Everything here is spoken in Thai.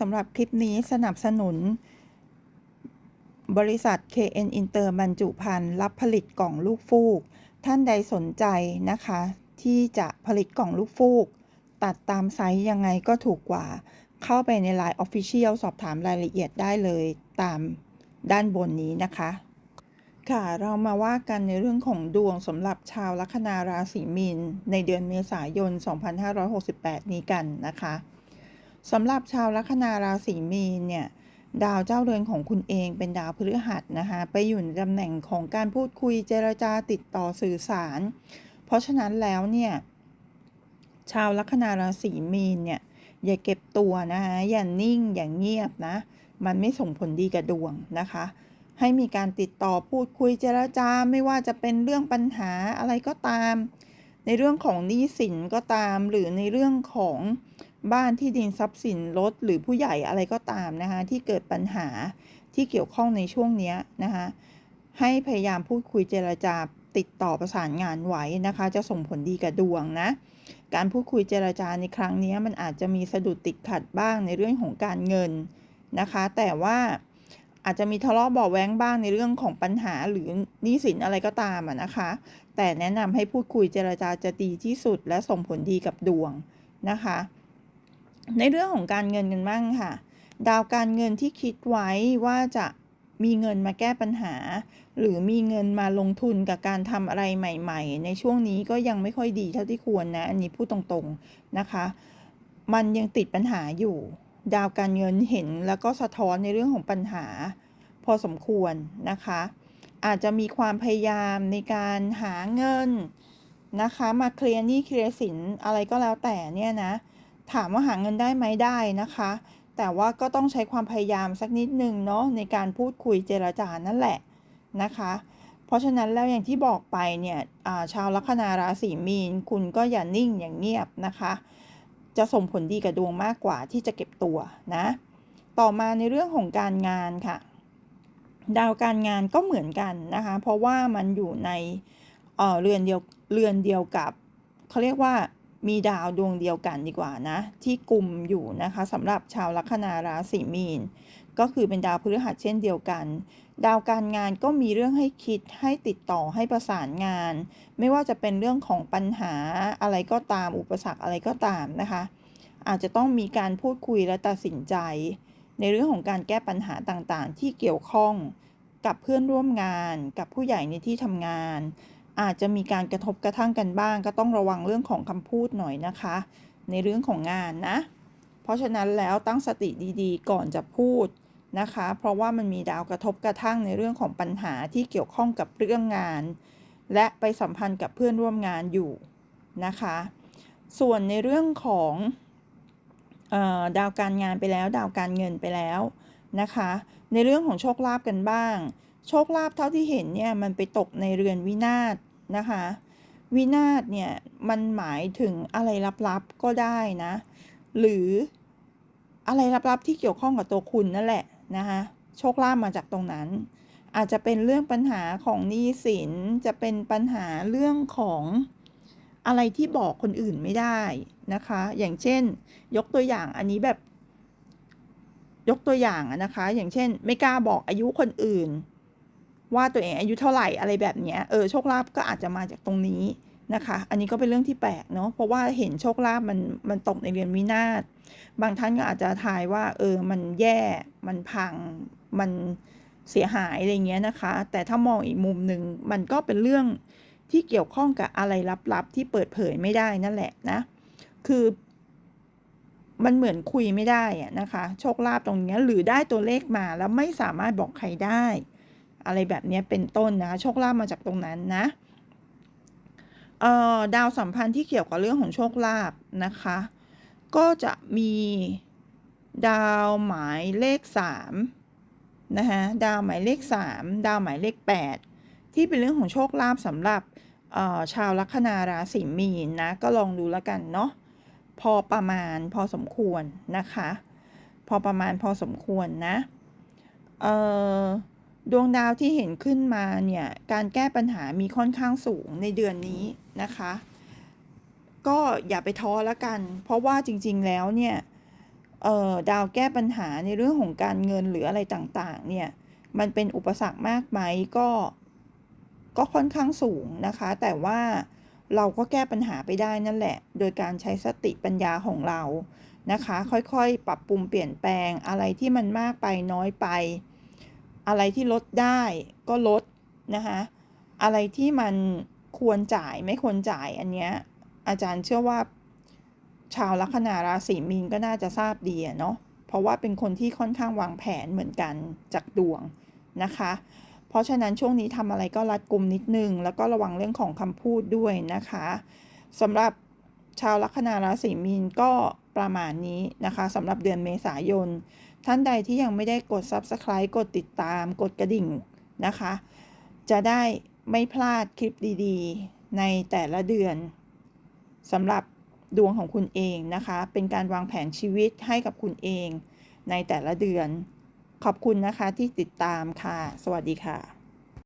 สำหรับคลิปนี้สนับสนุน บริษัท KN Inter บรรจุภัณฑ์รับผลิตกล่องลูกฟูก ท่านใดสนใจนะคะ ที่จะผลิตกล่องลูกฟูก ตัดตามไซส์ยังไงก็ถูกกว่า เข้าไปใน Line Official สอบถามรายละเอียดได้เลยตามด้านบนนี้นะคะ ค่ะเรามาว่ากันในเรื่องของดวงสำหรับชาวลัคนาราศีมีนในเดือนเมษายน 2568 นี้กันนะคะ สำหรับชาวลัคนาราศีมีนเนี่ยดาวเจ้าเรือนของคุณเองเป็นดาวพฤหัสนะคะไปอยู่ในตำแหน่งของการพูดคุยเจรจาติดต่อสื่อสาร เพราะฉะนั้นแล้วเนี่ยชาวลัคนาราศีมีนเนี่ยอย่าเก็บตัวนะคะอย่านิ่งอย่างเงียบนะ มันไม่ส่งผลดีกับดวงนะคะ ให้มีการติดต่อพูดคุยเจรจาไม่ว่าจะเป็นเรื่องปัญหาอะไรก็ตาม ในเรื่องของหนี้สินก็ตาม หรือในเรื่องของ บ้านที่ดินทรัพย์สินรถหรือผู้ใหญ่อะไรก็ตามนะคะที่เกิดปัญหาที่เกี่ยวข้องในช่วงนี้นะคะให้พยายามพูดคุยเจรจาติดต่อประสานงานไว้นะคะ จะส่งผลดีกับดวงนะ การพูดคุยเจรจาในครั้งนี้มันอาจจะมีสะดุดติดขัดบ้างในเรื่องของการเงินนะคะ แต่ว่าอาจจะมีทะเลาะเบาแว้งบ้างในเรื่องของปัญหาหรือหนี้สินอะไรก็ตามนะคะ แต่แนะนำให้พูดคุยเจรจาจะดีที่สุดและส่งผลดีกับดวงนะคะ ในเรื่องของการเงินกันบ้างค่ะ ดาวการเงินที่คิดไว้ว่าจะมีเงินมาแก้ปัญหา หรือมีเงินมาลงทุนกับการทำอะไรใหม่ ๆ ในช่วงนี้ก็ยังไม่ค่อยดีเท่าที่ควรนะ อันนี้พูดตรงๆนะคะ มันยังติดปัญหาอยู่ ดาวการเงินเห็นแล้วก็สะท้อนในเรื่องของปัญหา พอสมควรนะคะ อาจจะมีความพยายามในการหาเงินนะคะ มาเคลียร์หนี้เคลียร์สินอะไรก็แล้วแต่เนี่ยนะ ถามว่าหาเงินได้ไหมได้นะคะ แต่ว่าก็ต้องใช้ความพยายามสักนิดนึงเนาะในการพูดคุยเจรจานั่นแหละนะคะ เพราะฉะนั้นแล้วอย่างที่บอกไปเนี่ยชาวลัคนาราศีมีน คุณก็อย่านิ่งอย่างเงียบนะคะ จะส่งผลดีกับดวงมากกว่าที่จะเก็บตัวนะ ต่อมาในเรื่องของการงานค่ะ ดาวการงานก็เหมือนกันนะคะ เพราะว่ามันอยู่ในเเรือนเดียวเรือนเดียวกับเขาเรียกว่า มีดาวดวงเดียวกันดีกว่านะ ที่กลุ่มอยู่นะคะสำหรับชาวลัคนาราศีมีน ก็คือเป็นดาวพฤหัสเช่นเดียวกัน ดาวการงานก็มีเรื่องให้คิดให้ติดต่อให้ประสานงาน ไม่ว่าจะเป็นเรื่องของปัญหาอะไรก็ตามอุปสรรคอะไรก็ตามนะคะ อาจจะต้องมีการพูดคุยและตัดสินใจ ในเรื่องของการแก้ปัญหาต่างๆ ที่เกี่ยวข้องกับเพื่อนร่วมงาน กับผู้ใหญ่ในที่ทำงาน อาจจะมีการกระทบกระทั่งกันบ้าง ก็ต้องระวังเรื่องของคำพูดหน่อยนะคะ ในเรื่องของงานนะ เพราะฉะนั้นแล้วตั้งสติดีๆ ก่อนจะพูดนะคะ เพราะว่ามันมีดาวกระทบกระทั่งในเรื่องของปัญหาที่เกี่ยวข้องกับเรื่องงาน และไปสัมพันธ์กับเพื่อนร่วมงานอยู่นะคะ ส่วนในเรื่องของออดาวการงานไปแล้ว ดาวการเงินไปแล้วนะคะ ในเรื่องของโชคลาภกันบ้าง โชคลาภเท่าที่เห็นเนี่ยมันไปตกในเรือนวินาศ นะคะ วินาศเนี่ยมันหมายถึงอะไรลับๆก็ได้นะ หรืออะไรลับๆที่เกี่ยวข้องกับตัวคุณนั่นแหละนะคะโชคลาภมาจากตรงนั้น อาจจะเป็นเรื่องปัญหาของหนี้สินจะเป็นปัญหาเรื่องของอะไรที่บอกคนอื่นไม่ได้นะคะ อย่างเช่น ยกตัวอย่างอันนี้แบบ ยกตัวอย่างนะคะ อย่างเช่น ไม่กล้าบอกอายุคนอื่น ว่าตัวเองอายุเท่าไหร่อะไรแบบนี้เออโชคลาภก็อาจจะมาจากตรงนี้นะคะ อันนี้ก็เป็นเรื่องที่แปลกเนาะเพราะว่าเห็นโชคลาภมันมันตกในเรียนวินาศบางท่านก็อาจจะทายว่า เออมันแย่มันพังมันเสียหายอะไรเงี้ยนะคะ แต่ถ้ามองอีกมุมหนึ่งมันก็เป็นเรื่องที่เกี่ยวข้องกับอะไรลับๆที่เปิดเผยไม่ได้นั่นแหละนะ คือมันเหมือนคุยไม่ได้อะนะคะ โชคลาภตรงนี้หรือได้ตัวเลขมาแล้วไม่สามารถบอกใครได้ อะไรแบบนี้เป็นต้นนะโชคลาภมาจากตรงนั้นนะเอ่อดาวสัมพันธ์ที่เกี่ยวกับเรื่องของโชคลาภนะคะ ก็จะมีดาวหมายเลข3นะคะดาวหมายเลข 3 ดาวหมายเลข 8 ที่เป็นเรื่องของโชคลาภสำหรับชาวลัคนาราศีมีนนะก็ลองดูแล้วกันเนาะพอประมาณพอสมควรนะคะ พอประมาณพอสมควรนะเอ่อ ดวงดาวที่เห็นขึ้นมาเนี่ย การแก้ปัญหามีค่อนข้างสูงในเดือนนี้นะคะ ก็อย่าไปท้อล้วกัน เพราะว่าจริงๆแล้วเนี่ยเอ่อดาวแก้ปัญหาในเรื่องของการเงินหรืออะไรต่างๆ เนี่ย มันเป็นอุปสรรคมากไหมก็ก็ค่อนข้างสูงนะคะ แต่ว่าเราก็แก้ปัญหาไปได้นั่นแหละ โดยการใช้สติปัญญาของเรานะคะ ค่อยๆ ปรับปรุงเปลี่ยนแปลงอะไรที่มันมากไปน้อยไป อะไรที่ลดได้ก็ลดนะคะอะไรที่มันควรจ่ายไม่ควรจ่ายอันเนี้ยอาจารย์เชื่อว่า ชาวลัคนาราศีมีนก็น่าจะทราบดีอะเนาะเพราะว่าเป็นคนที่ค่อนข้างวางแผนเหมือนกันจากดวงนะคะ เพราะฉะนั้นช่วงนี้ทำอะไรก็รัดกุมนิดนึง แล้วก็ระวังเรื่องของคำพูดด้วยนะคะสำหรับชาวลัคนาราศีมีนก็ประมาณนี้นะคะสำหรับเดือนเมษายน ท่านใดที่ยังไม่ได้กด Subscribe กดติดตาม กดกระดิ่งนะคะ จะได้ไม่พลาดคลิปดีๆ ในแต่ละเดือนสำหรับดวงของคุณเองนะคะ เป็นการวางแผนชีวิตให้กับคุณเองในแต่ละเดือน ขอบคุณนะคะที่ติดตามค่ะ สวัสดีค่ะ